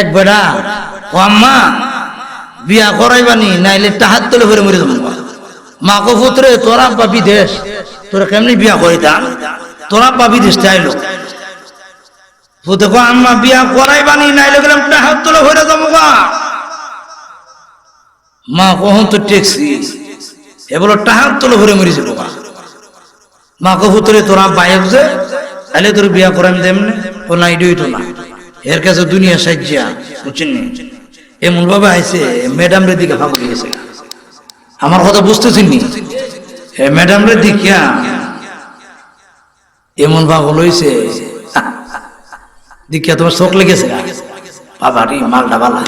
এক বেড়া। ও আম্মা, বিয়া করাইবানি, নাইলে টাহাত তলে ভরে মরে যাব। মাকে পুত্রে, তোরা বা বিদেশ, তোরা কেমনি বিয়া করিতাম তোরা বা বিদেশ আইলো। পুতে কো, আম্মা, বিয়া করাইবানি, নাইলে গেলাম টাহাত তলে ভরে যাব মা কখন তো ট্যাক্সি এ বলো টাহাত তলে ভরে মরে যাব মা কবুতরে তোরা বায়ক যে তাহলে তোর বিয়া করাম দেমনে, ও নাই ইডুইটো না। এর কাছে দুনিয়া সাজ্জা, বুঝছেন এমন ভাবে আইছে ম্যাডাম রে দিকে ভাগ দিয়েছে আমার কথা বুঝতেছেন নি? ম্যাডাম রে দিকিয়া এমন ভাগ লইছে দিকিয়া তোমার চোখ লেগেছে বাবা রে, মালটা বালা।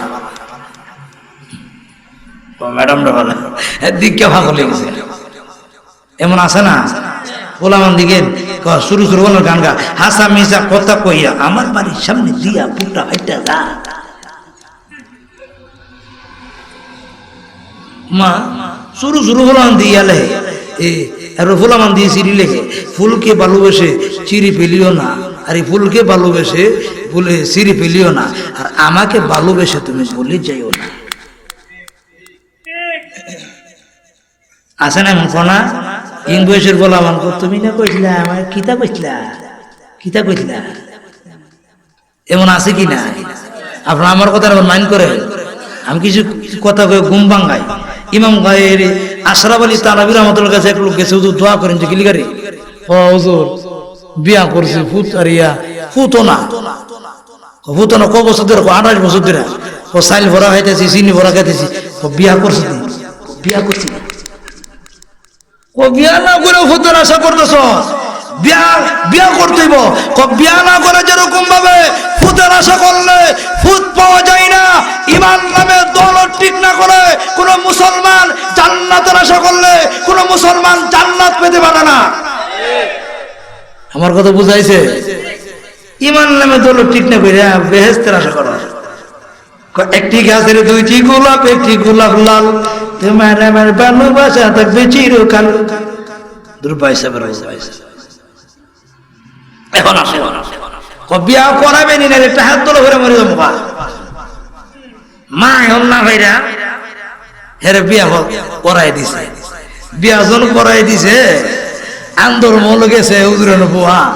ম্যাডাম রে বালা। দিকিয়া ভাগ লেগেছে। এমন আছে না? গোলামান দিকে শুরু শুরু হলো গান গা। হাসা মিসা কথা কইয়া আমার বাড়ির সামনে দিয়া পুটা হাইটা যা। মা, শুরু শুরু হলাম দিয়ালে এ আর দিয়ে লেখে ফুলকে ভালোবেসে পেলিও না। আর ফুলকে ভালোবেসে ফুলে চিরি পেলিও না। আর আমাকে ভালোবেসে তুমি বলে যাইও না। আছে না এমন কনা ইং বয়সের বলা মান তুমি না কইছিলা আমার কিতা কইছিলা? কিতা কইছিলা? এমন আছে কি না? আপনার আমার কথা মাইন্ড করে আমি কিছু কথা কয়ে ঘুম ভাঙ্গাই ইমাম গায়ের আশরাফ আলী তারাবির রহমতুল্লাহ কাছে এক লোক গেছে হুজুর দোয়া করেন যে, কিলিগারি ও হুজুর, বিয়া করছে, ফুত আর ইয়া ফুতো না না ক বছর ধরে আঠাশ বছর ধরে। ও সাইল ভরা খাইতেছি, চিনি ভরা খাইতেছি। ও বিয়া করছে। বিয়া করছি। না ও না করে আশা বিয়া বিয়া না করে যেরকম ভাবে আশা করলে পাওয়া যায় না, ইমান না করে কোন মুসলমান জান্নাতের আশা করলে কোন মুসলমান জান্নাত পেতে পারে না। আমার কথা বুঝাইছে? ইমান নামে দল ঠিক না করে বেহেস্তের আশা করো। একটি গাছের দুইটি গোলাপ, একটি গোলাপ লাল। তোমার আমার ভালোবাসা থাকবে চিরকাল। এখন বিয়া মা না বিয়া দিছে। আন্দর মল গেছে উজুরেন বুয়া।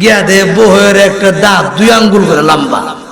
গিয়া দে বহের একটা দাঁত, দুই আঙ্গুল করে লম্বা।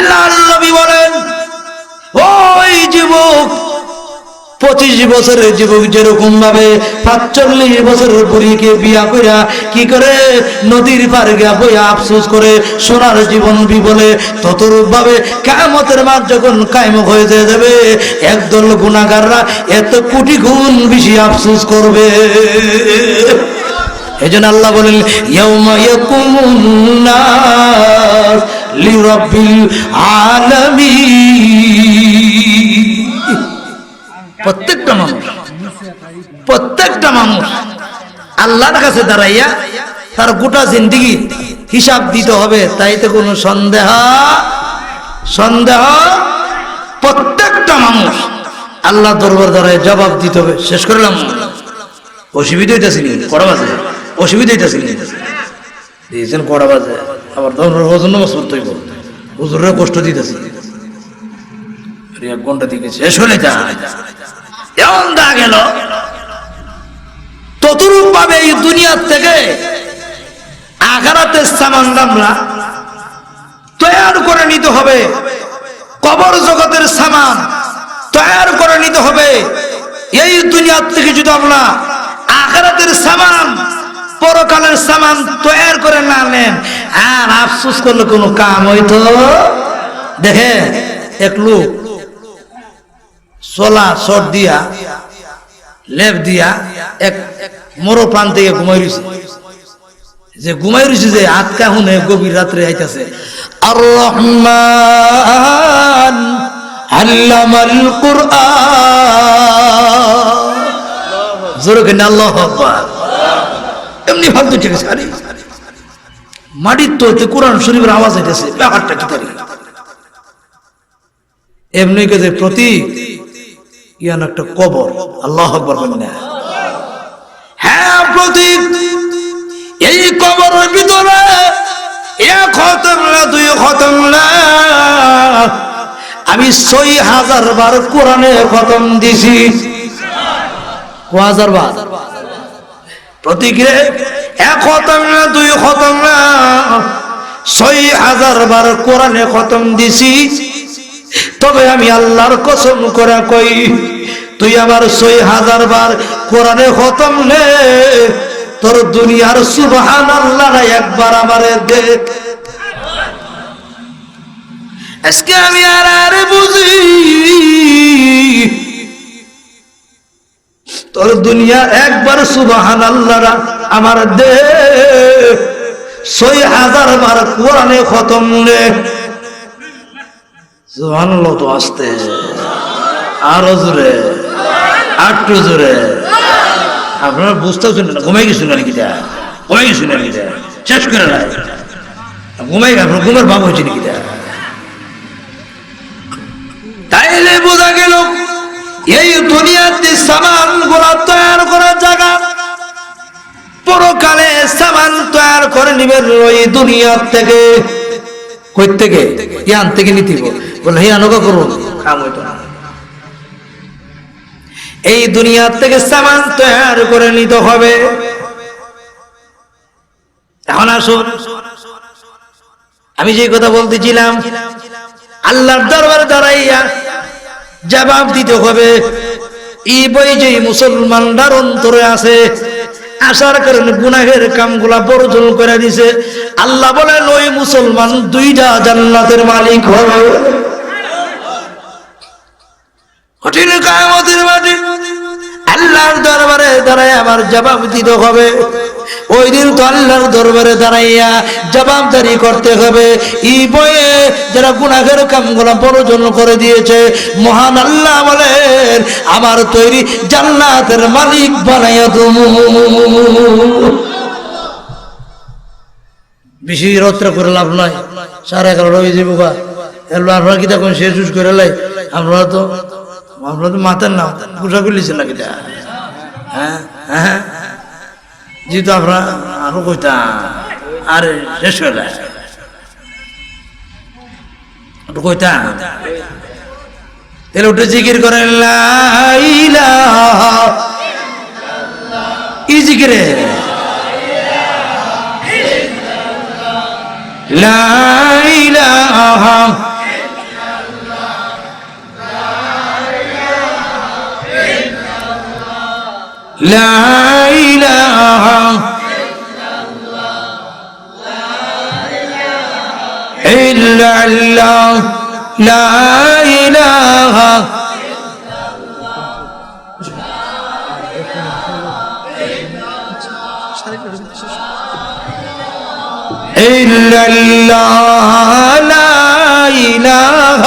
আল্লাহ নবী বলেন, ওই যুবক, পঁচিশ বছরের যুবক যেরকম ভাবে পাঁচচল্লিশ বছরের বুড়িকে বিয়া কইরা কি করে নদীর পারে গিয়া বইয়া আফসোস করে সোনার জীবন বিবলে ততরূপ ভাবে কামতের মাঠ যখন কায়েম হয়ে যেয়ে যাবে, একদল গুণাগাররা এত কোটি গুণ বেশি আফসোস করবে। এই জন্য আল্লাহ বলেন, ইয়াউমা ইয়াকুমুন নাস লিরাব্বিল আলামিন। প্রত্যেকটা মানুষ প্রত্যেকটা মানুষ আল্লাহর কাছে দাঁড়াইয়া তার গোটা জিন্দিগি হিসাব দিতে হবে, তাইতে কোনো সন্দেহ সন্দেহ? প্রত্যেকটা মানুষ আল্লাহ দরবার দ্বারায় জবাব দিতে হবে। শেষ করলাম অসুবিধা হইতেছিল কড়া বাজে। অসুবিধা হইতেছিল দিয়েছেন কড়া বাজে। আবার ধরুন ওজন নামাজ পড়তে হইব। হুজুরের কষ্ট দিতেছে। এক ঘণ্টা দিকে শেষ যায়। এমন দা গেল। ততরূপ এই দুনিয়ার থেকে আঘারাতের সামান আমরা তৈয়ার করে নিতে হবে। কবর জগতের সামান তৈয়ার করে নিতে হবে। এই দুনিয়ার থেকে যদি আমরা আখেরাতের সামান পরকালের সামান তৈয়ার করে না নেন। আর আফসোস করলে কোনো কাম হইতো? দেখে এক লোক সোলা শট দিয়া, লেপ দিয়া এক মরো প্রাণ থেকে ঘুমাই রয়েছে যে ঘুমাই রয়েছে যে আটকা হুনে গভীর রাত্রে আইতাছে। আর রহমান আল্লামাল কুরআন। জোরে কেন আল্লাহ আকবার। এমনি ফালতু ঠিক আরে মাটির তোতে কোরআন শরীফের আওয়াজ হইতেছে ব্যাপারটা কি তারি? এমনি কে যে প্রতীক, ইয়ান একটা কবর, আল্লাহ আকবার বলেন হ্যাঁ এই কবরের ভিতরে এক খতম না, দুই খতম না। আমি ছয় হাজার বার কোরআনে খতম দিছি। হাজার বার? এক দুই খতম ছয় খতম দিছি। তবে আমি আল্লাহর কসম করে কই, তুই আমার ছয় হাজার বার কোরআনে খতম নে, তোর দুনিয়ার সুবহান আল্লাহ একবার আমারে দেখ আজকে আমি আর আর বুঝি তোর দুনিয়া একবার সুবহান আল্লাহ আমার দে ছয় হাজার বার কোরআনে খতম নে সুবহান তো আসতে। আরও জোরে, আটটু জোরে। আপনারা বুঝতেছেন না, ঘুমাই গেছেন না নাকি ঘুমাই গেছেন না নাকি শেষ করে নাই। ঘুমাই আপনার ঘুমের ভাব হয়েছে নাকি তাইলে বোঝা গেল এই দুনিয়াতে সামান গোলা তৈরি করার জায়গা। পরকালে সামান তৈরি করে নিবেন ওই দুনিয়ার থেকে। কই থেকে ইয়ান থেকে নিতে বলে হে আনকা করুন। কাম হইতো না। এই দুনিয়ার থেকে সামান তৈরি করে নিতে হবে। এখন আসুন। আমি যে কথা বলতেছিলাম, আল্লাহর দরবার দাঁড়াইয়া জবাব দিতে হবে। এই বই যে মুসলমানদার অন্তরে আছে, আসার কারণে গুনাহের কামগুলা বর্জন করে দিছে। আল্লাহ বলেন, ওই মুসলমান দুইটা জান্নাতের মালিক হবে। কঠিন কামতের মাটি আল্লাহর দরবারে দাঁড়ায় আমার জবাব দিতে হবে। ওই দিন তো আল্লাহর দরবারে দাঁড়াইয়া জবাবদারি করতে হবে। ই বয়ে যারা গুনাহের কামগুলা বর্জন করে দিয়েছে, মহান আল্লাহ বলেন, আমার তৈরি জান্নাতের মালিক বানাইয়া তুমি বেশি রত্র করে লাভ নয় সাড়ে এগারোটা হয়ে যাব বা এবার আপনারা কি তখন শেষ উস করে লাই। আপনারা তো আপনারা তো মাথার নাম পোশাক লিছেন না কিটা হ্যাঁ হ্যাঁ। যেহেতু আমরা আরও কইতাম আর শেষ হয়ে কইতাম তাহলে জিকির করে ই জিকিরে। লাইলা إلا الله لا إله إلا الله لا إله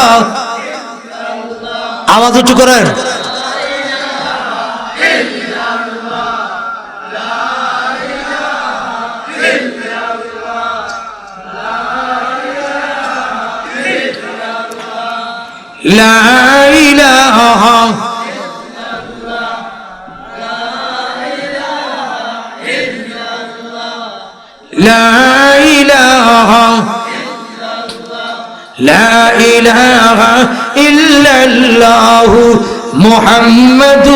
আওয়াজ উঁচু করেন لا إله لا إله لا إله إلا الله محمد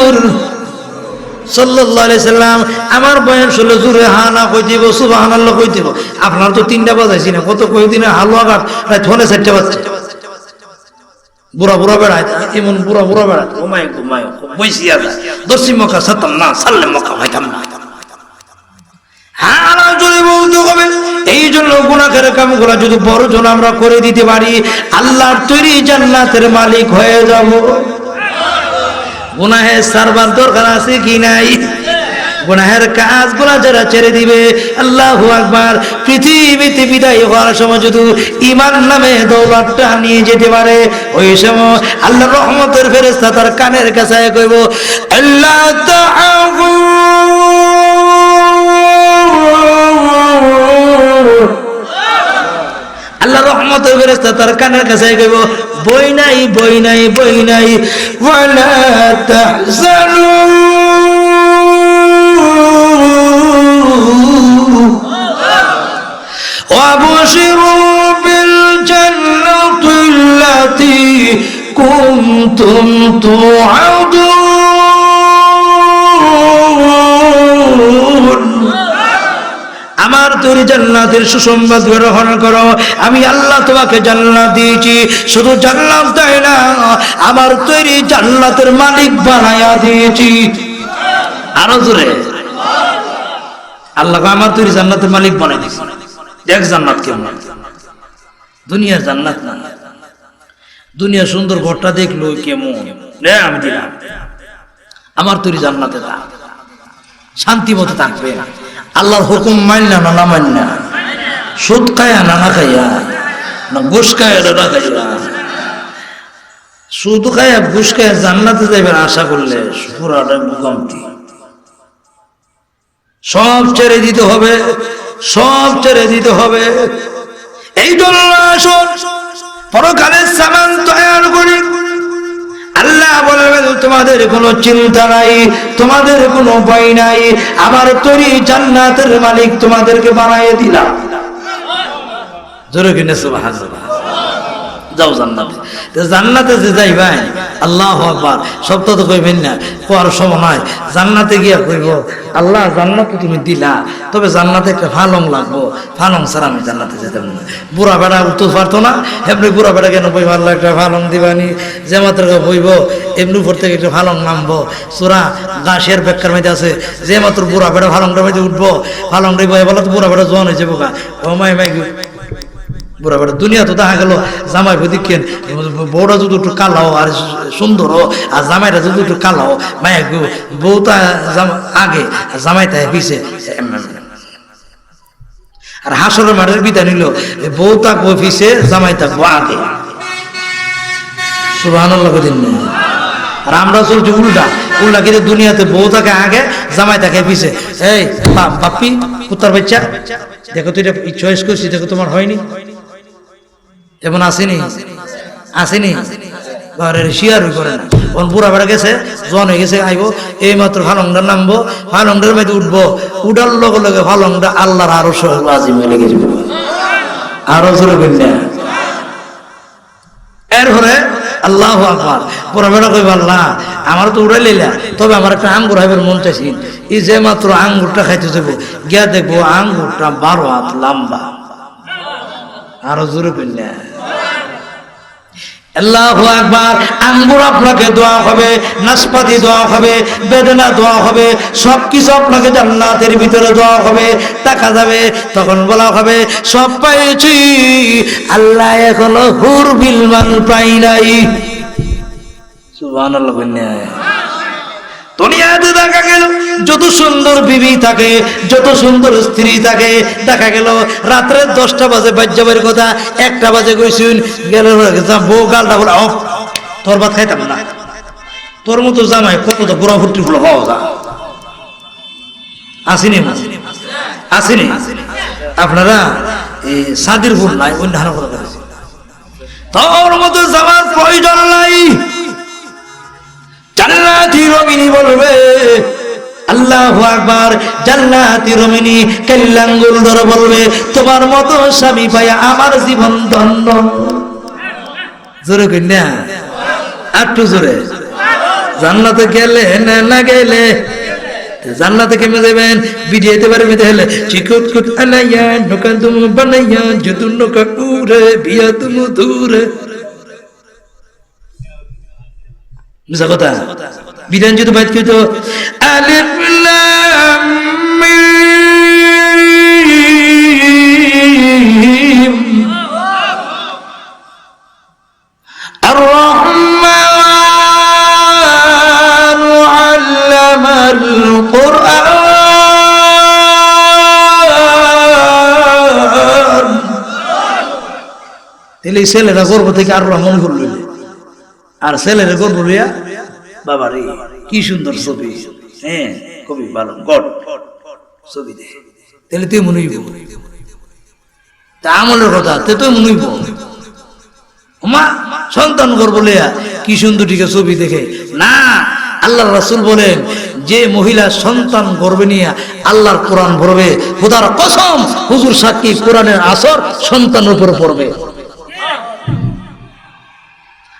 সাল্লাল্লাহু আলাইহি সাল্লাম আমার বয়স হলো জুরে হানা কই দিব সুবহানাল্লাহ কই দিব আপনার তো তিনটা বাজাইছি না কত কই দিনে হালুয়া ঘাট রাত ফোনে চারটা বাজছে বুড়া বুড়া বেড়ায়, এমন বুড়া বুড়া বেড়ায়। ঘুমায় ঘুমায় বইসি আছে দর্শি মক্কা সাতাম না সাল্লে মক্কা হইতাম না। হ্যাঁ এই জন্য গুণাখের কামগুলা যদি বড় জন আমরা করে দিতে পারি, আল্লাহর তৈরি জান্নাতের মালিক হয়ে যাব। গুনাহে সারবার দরকার আছে কি নাই? গুনাহের কাজগুলা যারা ছেড়ে দিবে, আল্লাহ আকবার, পৃথিবীতে বিদায় হওয়ার সময় যদি ইমান নামে দৌলতটা নিয়ে যেতে পারে, ওই সময় আল্লাহ রহমতের ফেরেস্তা তার কানের কাছে কইব, আল্লাহ আল্লাহ রহমতের ফেরেস্তা তার কানের কাছে কইব, বই নাই বই নাই বই নাই, ওয়ালা তাহজানু। وابشروا بالجنة التي كنتم توعدون আমার তৈরি জান্নাতের সুসংবাদ গ্রহণ করো আমি আল্লাহ তোমাকে জান্নাত দিয়েছি শুধু জান্নাত দেয় না আমার তৈরি জান্নাতের মালিক বানায়া দিয়েছি আরো জোরে আল্লাহ আমার তৈরি জান্নাতের মালিক বানাই দিয়েছি দেখ জান্নাত কেমন দুনিয়ার জান্নাত না। দুনিয়া সুন্দর ঘরটা দেখল কেমন? আমি দিলাম। আমার তৈরি জান্নাতে থাক। শান্তি মতো থাকবে। আল্লাহর হুকুম মানলা না না। মানলা সুদ খায়া না না খাইয়া না, ঘুষ খায়া না খাইয়া সুদ খায়া, ঘুষ খায়া জান্নাতে যাবেন আশা করলে পুরাটা ভূকম্পটি সব ছেড়ে দিতে হবে। সব ছেড়ে দিতে হবে। এই পরকালের আল্লাহ বলবেন, তোমাদের কোনো চিন্তা নাই, তোমাদের কোনো ভয় নাই, আমার তরি জান্নাতের মালিক তোমাদেরকে বানাই দিলাম। জোরে কিনে যাও জান্নাতে। জান্নাতে যে যাই ভাই আল্লাহ আকবার। সব তো কইবেন না, কোয়ার সময়? নয় জান্নাতে গিয়া কইব, আল্লাহ, জান্নাতে তুমি দিলা। তবে জান্নাতে একটা ফালং লাগবো। ফালং ছাড়া আমি জান্নাতে যেতাম না। বুড়া বেড়া উঠতে পারতো না, এমনি বুড়া বেড়া কেন বইব আল্লাহ, একটা ফালং দিবানি। যে মাত্র বইব এমনি উপর থেকে একটা ফালং নামবো। চোরা গাছের বেকার মধ্যে আছে যে মাত্র বুড়া বেড়া ফালংটার মধ্যে উঠবো। ফালংটা বই বলো তো বুড়া বেড়া জোয়ান হয়েছে বোকা ও মাই মাই বুড়া বেড়া দুনিয়া তো দেখা গেল, জামাই প্রতি কেন? বউটা যদি একটু কালাও আর সুন্দর, আর জামাইটা যদি একটু কালাও মায়ের বউটা জাম- আগে, আর জামাইটা পিছে আর হাসরের মাঠের বিদা নিল বউ থাকব পিছে জামাই থাকব আগে। সুবাহ দিন আর আমরা চলছি উল্টা উল্টা কিন্তু দুনিয়াতে বউ আগে জামাই থাকে পিছে এই, বা- বাপ্পি কুত্তার বাচ্চা, দেখো তুই চয়েস করছিস, দেখো তোমার হয়নি। এমন আসেনি? আসেনি? গেছে গেছে এই নামবো লগে লগে আল্লাহ আমার তো উড়াই লইলা, তবে আমার একটা আঙ্গুর হাইবার মন চাইছি। এই যে মাত্র আঙ্গুরটা খাইতে যাব, গিয়া দেখব আঙ্গুরটা বারো হাত লম্বা। আরও জোরে কন্যা আল্লাহ আকবার, আঙ্গুর আপনাকে দোয়া হবে, নাশপাতি দোয়া হবে, বেদনা দোয়া হবে সব কিছু আপনাকে জান্নাতের ভিতরে দোয়া হবে টাকা যাবে, তখন বলা হবে, সব পাইছি, আল্লাহ এখনও হুর বিলমান পাই নাই। সুবহানাল্লাহ কন্যা দুনিয়াতে দেখা গেল, যত সুন্দর বিবি থাকে, যত সুন্দর স্ত্রী থাকে, দেখা গেল রাত্রে দশটা বাজে বাজ্যাবের কথা, একটা বাজে কইছুন গেল বউ গালটা বলে অফ, তোর ভাত খাইতাম না। তোর মতো জামাই কত তো বুড়া ফুটি ফুলো পাওয়া যা। আসিনি আসিনি? আপনারা এই সাদির ফুল নাই অন্য হারা কথা তোর মতো জামার প্রয়োজন নাই। জান্নাতি রমিনী বলবে। আকবার, জান্নাতি রমিনী ধরে বলবে, তোমার মতো স্বামী পাইয়া আমার জীবন ধন্য। জোরে কন্যা একটু জোরে। জান্নাতে গেলে না গেলে? জান্নাতে কেমনে যাবেন বিজেতে পারবে তাহলে চিকুট কুট আনাইয়া, নৌকা তুম বানাইয়া, যদু নৌকা উড়ে, বিয়া তুম দূরে বুঝা কথা? বিধান যদি বাইত কইতো আলিফ ছেলেরা গর্ব থেকে আর রহমান করল আর ছেলেরা গর্ব লইয়া বাবা রে কি সুন্দর ছবি। হ্যাঁ কবি ভালো, গড, ছবি তাহলে তুই মনে হইব। তা আমলের কথা, তে তুই মনে হইব। মা সন্তান করব লইয়া, কি সুন্দর টিকে ছবি দেখে। না আল্লাহ রাসুল বলেন, যে মহিলা সন্তান গর্বে নিয়ে আল্লাহর কোরআন পড়বে খোদার কসম, হুজুর সাক্ষী কোরআনের আসর সন্তানের উপর পড়বে।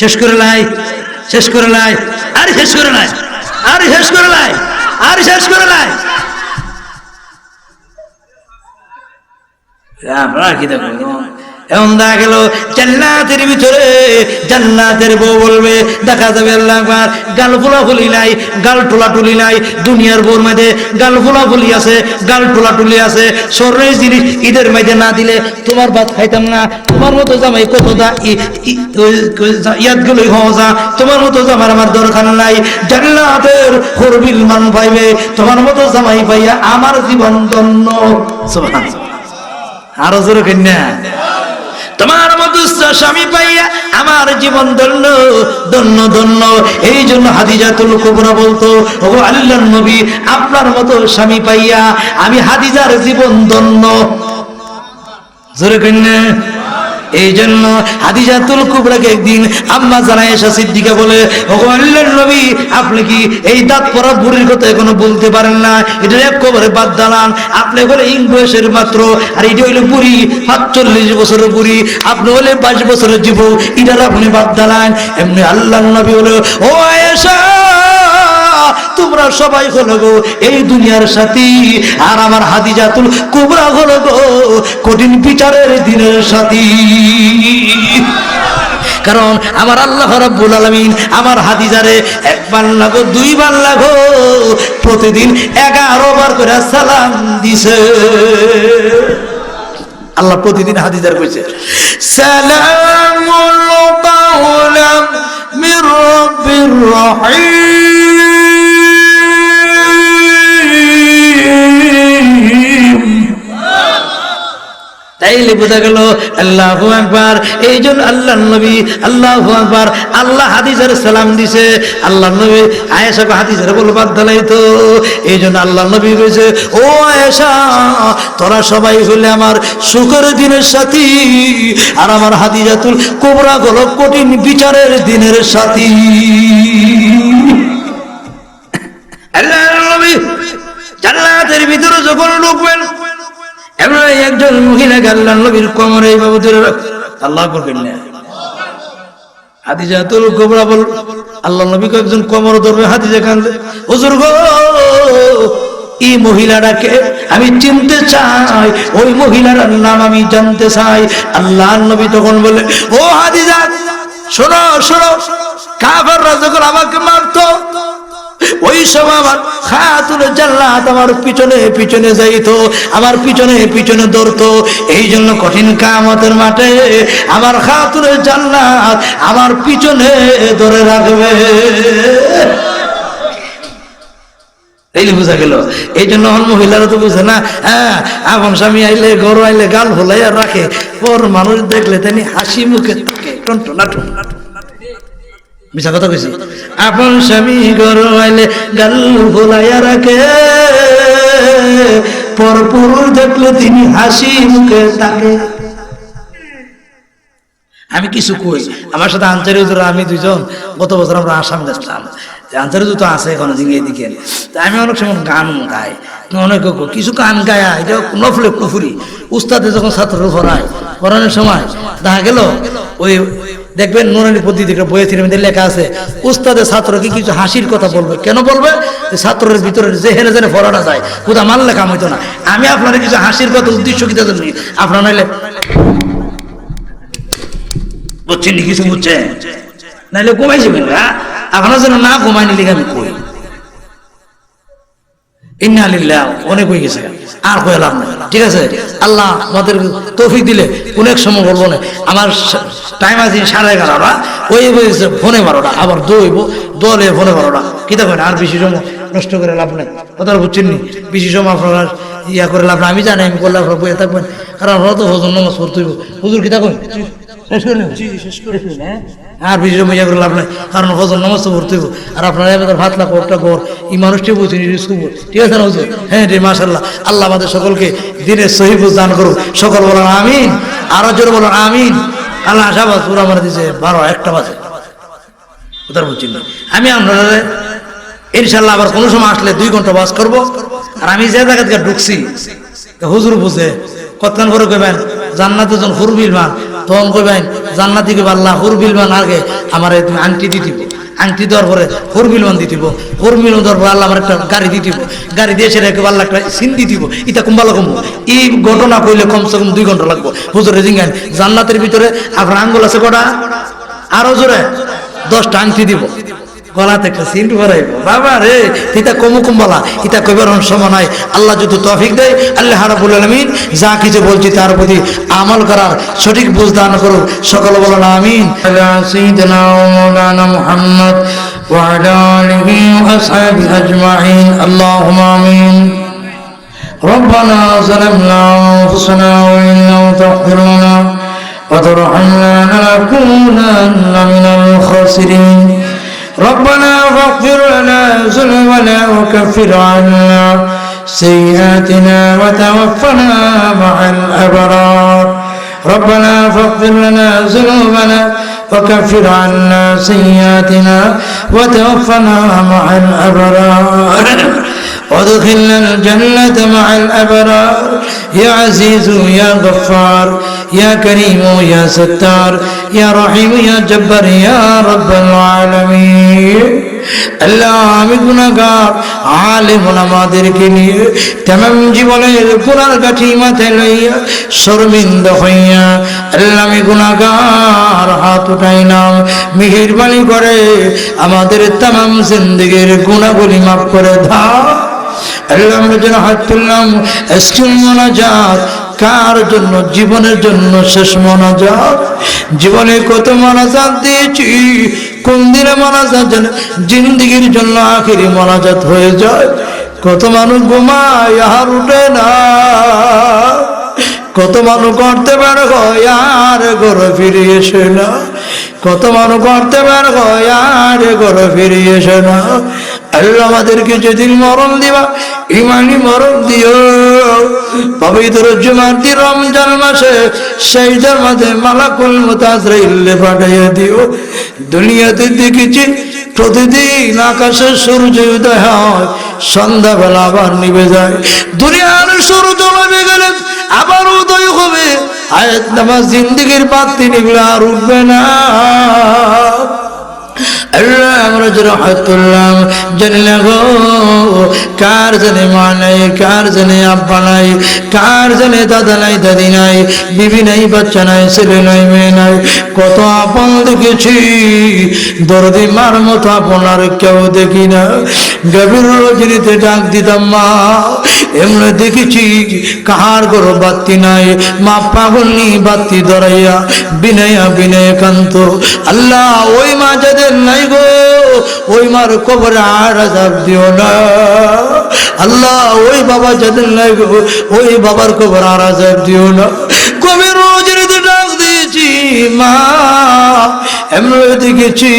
শেষ করে লাই, শেষ করে লাই, আর শেষ করে লাই, আর শেষ করে লাই, আর শেষ করে লাই। আপনারা কি দেখুন? এমন দেখা গেল, জান্নাতের ভিতরে জান্নাতের বউ বলবে, দেখা যাবে আল্লাহ গাল ফুলা ফুলি নাই, গাল টোলা টুলি নাই, দুনিয়ার বউর মধ্যে গাল ফুলা ফুলি আছে, গাল টোলা টুলি আছে সরের জিনিস ঈদের মধ্যে না দিলে তোমার ভাত খাইতাম না, তোমার মতো জামাই কত দা ইয়াদ গুলোই হওয়া তোমার মতো জামার আমার দরকার নাই, জান্নাতের হরবিল মান পাইবে, তোমার মতো জামাই পাইয়া আমার জীবন ধন্য। আরও জোরে কন্যা তোমার মতো স্বামী পাইয়া আমার জীবন ধন্য ধন্য ধন্য। এই জন্য হাদিজাতুল কুবরা বলতো, ও আল্লাহ নবী, আপনার মতো স্বামী পাইয়া আমি হাদিজার জীবন ধন্য। জোরে কন্যা এই জন্য হাদিজাতুল কুবরাকে একদিন আম্মা জানাই এসা সিদ্দিকা বলে আল্লাহর নবী, আপনি কি এই দাঁত পরা বুড়ির কথা এখনও বলতে পারেন না? এটা একেবারে বাদ দালান। আপনি বলে, ইং বয়সের মাত্র, আর এটা হইল বুড়ি সাতচল্লিশ বছরের বুড়ি। আপনি হলে বাইশ বছরের জীব এটার আপনি বাদ দালান। এমনি আল্লাহ নবী হলো ও আয়েশা তোমরা সবাই হলো গো এই দুনিয়ার সাথী। আর আমার হাদিজাতুল কুবরা হলো গো কঠিন বিচারের দিনের সাথী। কারণ আমার আল্লাহ রাব্বুল আলামিন আমার হাদিজারে একবার লাগো দুইবার লাগো প্রতিদিন এগারো বার করে সালাম দিছে। আল্লাহ প্রতিদিন হাদিজার কইছে, সালামুল কাওলাম মির রাব্বির রহিম। তাইলে বোঝা গেল আল্লাহ আকবার। এই জন্য আল্লাহ নবী আল্লাহ আকবার, আল্লাহ হাদিসের সালাম দিছে। আল্লাহ নবী আয়েশাকে হাদিসের বল বাদ দিলাই তো এই জন্য আল্লাহ নবী কইছে, ও আয়েশা, তোরা সবাই হইলে আমার সুখের দিনের সাথী আর আমার হাদিজাতুল কোবরা গল কঠিন বিচারের দিনের সাথী আল্লাহ নবী জান্নাতের ভিতরে যখন ঢুকবেন এবার একজন মহিলা নবীর কোমরে এইভাবে ধরে রাখ আল্লাহ করবেন না। হাদিজা তুল কোবরা বল আল্লাহ নবীকে একজন কোমর ধরবে, হাদিজা কান্দে। হুজুর গো, এই মহিলাটাকে আমি চিনতে চাই, ওই মহিলার নাম আমি জানতে চাই। আল্লাহ নবী তখন বলে, ও হাদিজা, শোনো শোনো, কাফাররা যখন আমাকে মারতো ওই সময় আমার খাতুন জান্নাত আমার পিছনে পিছনে যাইতো, আমার পিছনে পিছনে দৌড়তো। এই জন্য কঠিন কামতের মাঠে আমার খাতুনের জান্নাত আমার পিছনে ধরে রাখবে। এই বোঝা গেল? এই জন্য মহিলারা তো বুঝে না হ্যাঁ আপন স্বামী আইলে, গরু আইলে গাল ভোলাইয়া রাখে। পর মানুষ দেখলে তিনি হাসি মুখে টন্টনা টন্টনা মিশা কথা কইছি। আপন স্বামী গর আইলে গাল ভোলাইয়া রাখে। পর পুরুষ দেখলে তিনি হাসি মুখে থাকে আমি কিছু কই? আমার সাথে আনসারি হুজুর, আমি দুইজন। গত বছর আমরা আসাম গেছিলাম। আনসারি তো আছে এখন দিকে এদিকে। তা আমি অনেক সময় গান গাই। অনেক কিছু গান গায়া এটা নফলে কুফুরি। উস্তাদে যখন ছাত্র পড়ায় পড়ানোর সময়, দেখা গেল ওই দেখবেন নুরানি পদ্ধতিতে বইয়ে মধ্যে লেখা আছে উস্তাদের ছাত্রকে কিছু হাসির কথা বলবে। কেন বলবে? ছাত্রের ভিতরে যে হেনে জেনে পড়ানো যায় কোথা মারলে কাম হইতো না। আমি আপনার কিছু হাসির কথা, উদ্দেশ্য কি জন্য আপনার নাইলে বুঝছেন কিছু বুঝছে নাইলে ঘুমাইছে বেলা আপনার যেন না ঘুমাই নিলে আমি কই? ইন্নালিল্লাহ অনেক হয়ে গেছে। আর কয়লাম নাই। ঠিক আছে? আল্লাহ আমাদের তৌফিক দিলে, অনেক সময় বলব না, আমার টাইম আছে সাড়ে এগারোটা, ওই বলছে ফোনে বারোটা, আবার দৌড়ব দলে ফোনে বারোটা। কি দেখেন, আর বেশি সময় নষ্ট করে লাভ নাই। কথা বুঝছেন নি? বেশি সময় আপনারা ইয়া করে লাভ নাই। আমি জানি, আমি করলে আপনার বইয়ে থাকবেন। কারণ আপনারা তো হজর নামাজ পড়তে হুজুর কি থাকুন? শেষ করে হ্যাঁ? আর বেশি সময় করে লাভ নাই। কারণ নামাজ তো পড়তে আর আপনারা এবার ভাত লাখ একটা ঘর এই মানুষটি ঠিক আছে না হুজুর হ্যাঁ রে মাশাল্লাহ আল্লাহ আমাদের সকলকে সহিব দান করুক। সকল বলেন আমিন। আরও জোরে বলেন আমিন। আল্লাহ আশাবাদ পুরো আমার দিছে বারো একটা বাজে। বুঝছেন আমি আপনারা ইনশাল্লাহ আবার কোনো সময় আসলে দুই ঘণ্টা বাস করব। আর আমি যে জায়গা থেকে ঢুকছি হুজুর বুঝে কতক্ষণ করে কইবেন? জান্নাতে যখন হুরবিল মান তখন কইবেন জান্নাতি কে আল্লাহ হুরবিল মান আগে আমার তুমি আংটি দিতিব আংটি দেওয়ার পরে হুরবিল মান দিতিব হুরবিল মিল দেওয়ার পরে আল্লাহ আমার একটা গাড়ি দিতিব গাড়ি দিয়ে সেটা একে আল্লাহ একটা সিন দিব। এটা কুম্বালা কমবো এই ঘটনা কইলে কমসে কম দুই ঘণ্টা লাগবো। হুজুরে জিঙ্গান জান্নাতের ভিতরে আপনার আঙ্গুল আছে কটা? আরও জোরে? দশটা আংটি দিব। গলাতে একটা সিন্ট ভরাইব বাবা রে ইতা কমু কুম্বলা ইতা কইবার সময় নাই আল্লাহ যদি তৌফিক দেয় আল্লাহ রাব্বুল আলামিন যা কিছু বলছি তার প্রতি আমল করার সঠিক বুঝ দান করুক সকল বলেন আমিন আলা সাইয়্যিদিনা ওয়া মাওলানা মুহাম্মদ ওয়া আলা আলিহি ওয়া আসহাবিহি আজমাইন আল্লাহুম্মা আমিন ربنا ظلمنا أنفسنا وإن لم تغفر لنا وترحمنا لنكونن من الخاسرين ربنا فاغفر لنا ذنوبنا وكفر عنا سيئاتنا وتوفنا مع الأبرار. ربنا فاغفر لنا ذنوبنا وكفر عنا سيئاتنا وتوفنا مع الأبرار. وادخلنا الجنة مع الأبرار يا عزيز يا غفار يا كريم يا ستار يا رحيم يا جبار يا رب العالمين আল্লাহ আমি গুণাগার আলেমন আমাদেরকে নিয়ে তেমন জীবনের গুণার কাঠি মাথায় লইয়া শর্মিন্দ হইয়া আল্লাহ আমি গুণাগার হাত উঠাইলাম মেহেরবানি করে আমাদের তাম জিন্দগির গুণাগুলি মাফ করে ধা আল্লাহ আমরা যেন হাত তুললাম। মোনাজাত। কার জন্য? জীবনের জন্য শেষ মনাজাত। জীবনে কত মনাজাত দিয়েছি? কোন দিনে মনাজাত যেন জিন্দিগির জন্য আখিরি মনাজাত হয়ে যায়? কত মানুষ ঘুমায়, আর উঠে না। কত মানুষ করতে পারে আর ঘরে ফিরে এসে না। কত মানুষ করতে পারে আর ঘরে ফিরে এসে না। আল্লাহ আমাদেরকে যেদিন মরণ দিবা ইমানি মরণ দিও। পবিত্র জুমাতি রমজান মাসে সেই জন্মাতে মালাকুল মুতাজরাইলে পাঠাইয়া দিও। দুনিয়াতে দেখেছি প্রতিদিন আকাশে সূর্য উদয় হয়, সন্ধ্যাবেলা আবার নিভে যায়। দুনিয়ার সূর্য নেমে গেলে আবার উদয় হবে। আয়াত নামাজ জিন্দিগির বাতি নিবলে আর উঠবে না। আল্লাহ আমরা যারা হাত তুললাম জানি না গো, কার জানে মা নাই, কার জানে আব্বা নাই, কার জানে দাদা নাই, দাদি নাই, বিবি নাই, বাচ্চা নাই, ছেলে নাই, মেয়ে নাই। কত আপন দেখেছি, দরদি মার মতো আপনার কেউ দেখি না। গভীর রজনীতে ডাক দিতাম মা, এমনি দেখেছি, কাহার গরো বাতি নাই, মা পাগলনি বাতি ধরাইয়া বিনয়া বিনয় কান্ত। আল্লাহ, ওই মা যাদের নাই গো। ওই মার কবর আর দিও না। আল্লাহ, ওই বাবা যাদের গো, ওই বাবার কবর আর আজাব দিও না। কবে রোজ ডাক দিয়েছি, মা, এমন দেখেছি,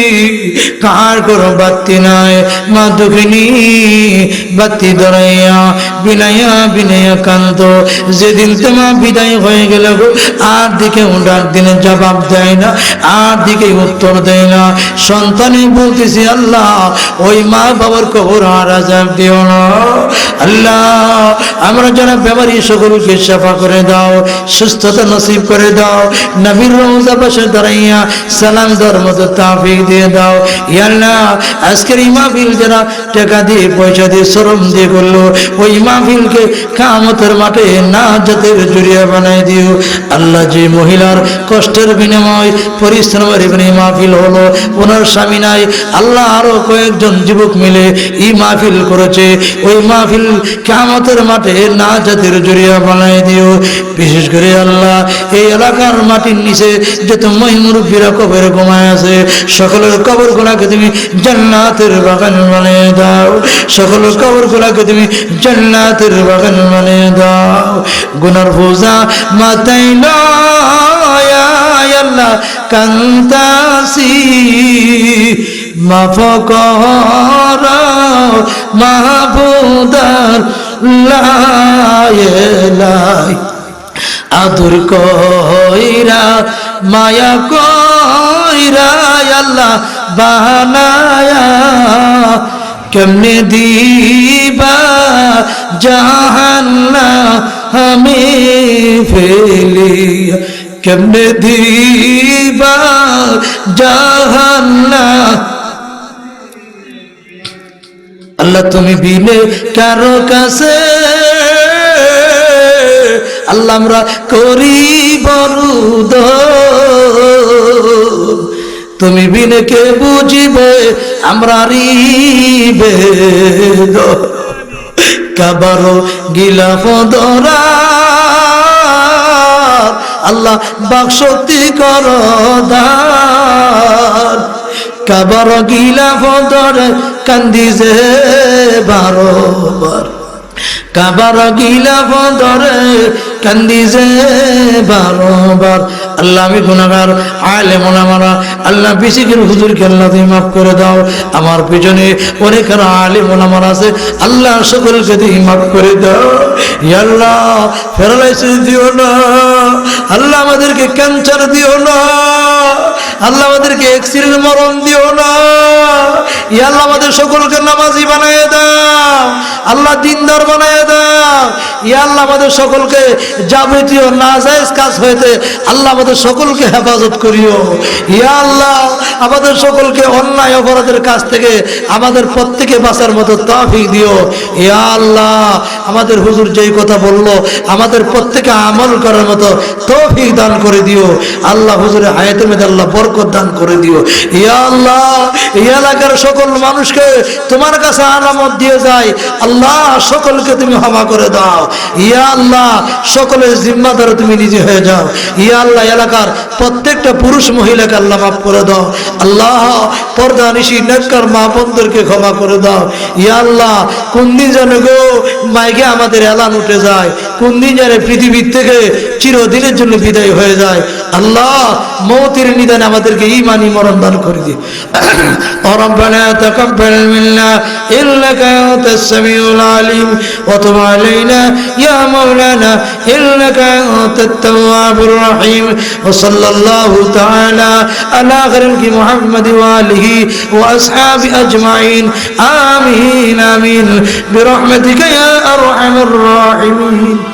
কার কোনো বাতি নাই। মা দুঃখিনী, বাতি ধরাইয়া, বিনাইয়া বিনয়া কান্ত যেদিন তোমা বিদায় হয়ে গেল গো, আর দিকে ডাক দিনে জবাব দেয় না, আর দিকে উত্তর দেয় না। সন্তানই বলতেছি, আল্লাহ, ওই মা বাবার কবর আর আজাব দিও না। আল্লাহ, আমরা যারা ব্যাপারী সকলকে সেবা করে দাও, সুস্থতা নসিব করে দাও, নবীর রোজা পাশে দাঁড়াইয়া সালাম দেওয়ার মতো তাফিক দিয়ে দাও। ইয়াল্লাহ আজকের এই মাহফিল যারা টাকা দিয়ে, পয়সা দিয়ে, শ্রম দিয়ে করল, ওই মাহফিলকে কামতের মাঠে না জাতের জুড়িয়া বানাই দিও। আল্লাহ যে মহিলার কষ্টের বিনিময়, পরিশ্রমের বিনিময় মাহফিল হলো, ওনার স্বামী নাই, আল্লাহ আরও কয়েকজন যুবক মিলে ই মাহফিল করেছে। ওই মাহফিল কামতের মাঠে না জাতের জুড়িয়া বানাই দিও। বিশেষ করে আল্লাহ, এই এলাকার মাটির নিচে যত মহিমুরব্বীরা কবর ঘুমায় আছে, সকলের কবর গুলাকে তুমি জান্নাতের বাগান বানিয়ে দাও। সকলের কবর গুলাকে তুমি জান্নাতের বাগান বানিয়ে দাও। গুনার পূজা মাতাই আল্লাহ, কান্তাসি। মাফ মাহবুদার লাই আদুর কইরা, মায়া কইরা আল্লাহ বানায়া, কেমনে দিবা জাহান্না আমি ফেলিয়া? কেমনে দিবা জাহান্না আল্লাহ তুমি বিলে কারও কাছে। আল্লাহ আমরা করি বরুদ। তুমি বিনে কে বুঝিবে? আমরা রিবে। কাবারো গিলাফ দরা আল্লাহ বাকশক্তি কর দান। কাবার গিলাফ দরে কান্দি যে বারোবার কাবার গিলাফ দরে কান্দি যে বারোবার আল্লাহ, আমি গুণাগার আলে মোলামারা আল্লাহ বেশিকের হুজুরকে আল্লাহ তুমি মাফ করে দাও। আমার পিছনে অনেক আলে মোলামার আছে, আল্লাহ সকলকে তুমি মাফ করে দাও। আল্লাহ প্যারালাইসিস দিও না। আল্লাহ আমাদেরকে ক্যান্সার দিও না। আল্লাহ আমাদেরকে এক্সিডেন্ট মরণ দিও না। ইয়া আল্লাহ আমাদের সকলকে নামাজি বানায় দাও। আল্লাহ দিনদার বানায় দাও। ইয়া আল্লাহ আমাদের সকলকে যাবতীয় নাজায়েজ কাজ হইতে আল্লাহ আমাদের সকলকে হেফাজত করিও। ইয়া আল্লাহ আমাদের সকলকে অন্যায় অপরাধের কাছ থেকে আমাদের প্রত্যেকে বাঁচার মতো তৌফিক দিও। ইয়া আল্লাহ আমাদের হুজুর যেই কথা বলল, আমাদের প্রত্যেকে আমল করার মতো তৌফিক দান করে দিও। আল্লাহ হুজুরের হায়াতের মধ্যে আল্লাহ বরকত দান করে দিও। ইয়া আল্লাহ, এই এলাকার সকল মানুষকে তোমার কাছে আলামত দিয়ে যায় আল্লাহ, সকলকে তুমি ক্ষমা করে দাও। ইয়া আল্লাহ, সকলের জিম্মাদার তুমি নিজে হয়ে যাও। ইয়া আল্লাহ, এলাকার প্রত্যেকটা পুরুষ মহিলাকে আল্লাহ মাফ করে দাও। আল্লাহ, পর্দা নিশি নেকর মা বোনদেরকে ক্ষমা করে দাও। ইয়া আল্লাহ কোন দিন যেন গো মাইকে আমাদের এলান উঠে যায়। কোন দিন যেন পৃথিবীর থেকে চিরদিনের জন্য বিদায় হয়ে যায় আল্লাহ মৌতির নিদানে আমাদেরকে ইমানি মরণ দান করে দিয়ে ربنا تقبل منا إنك أنت السميع العليم وتب علينا يا مولانا إنك أنت التواب الرحيم وصلى الله تعالى على خير محمد وآله وأصحابه أجمعين آمين آمين برحمتك يا أرحم الراحمين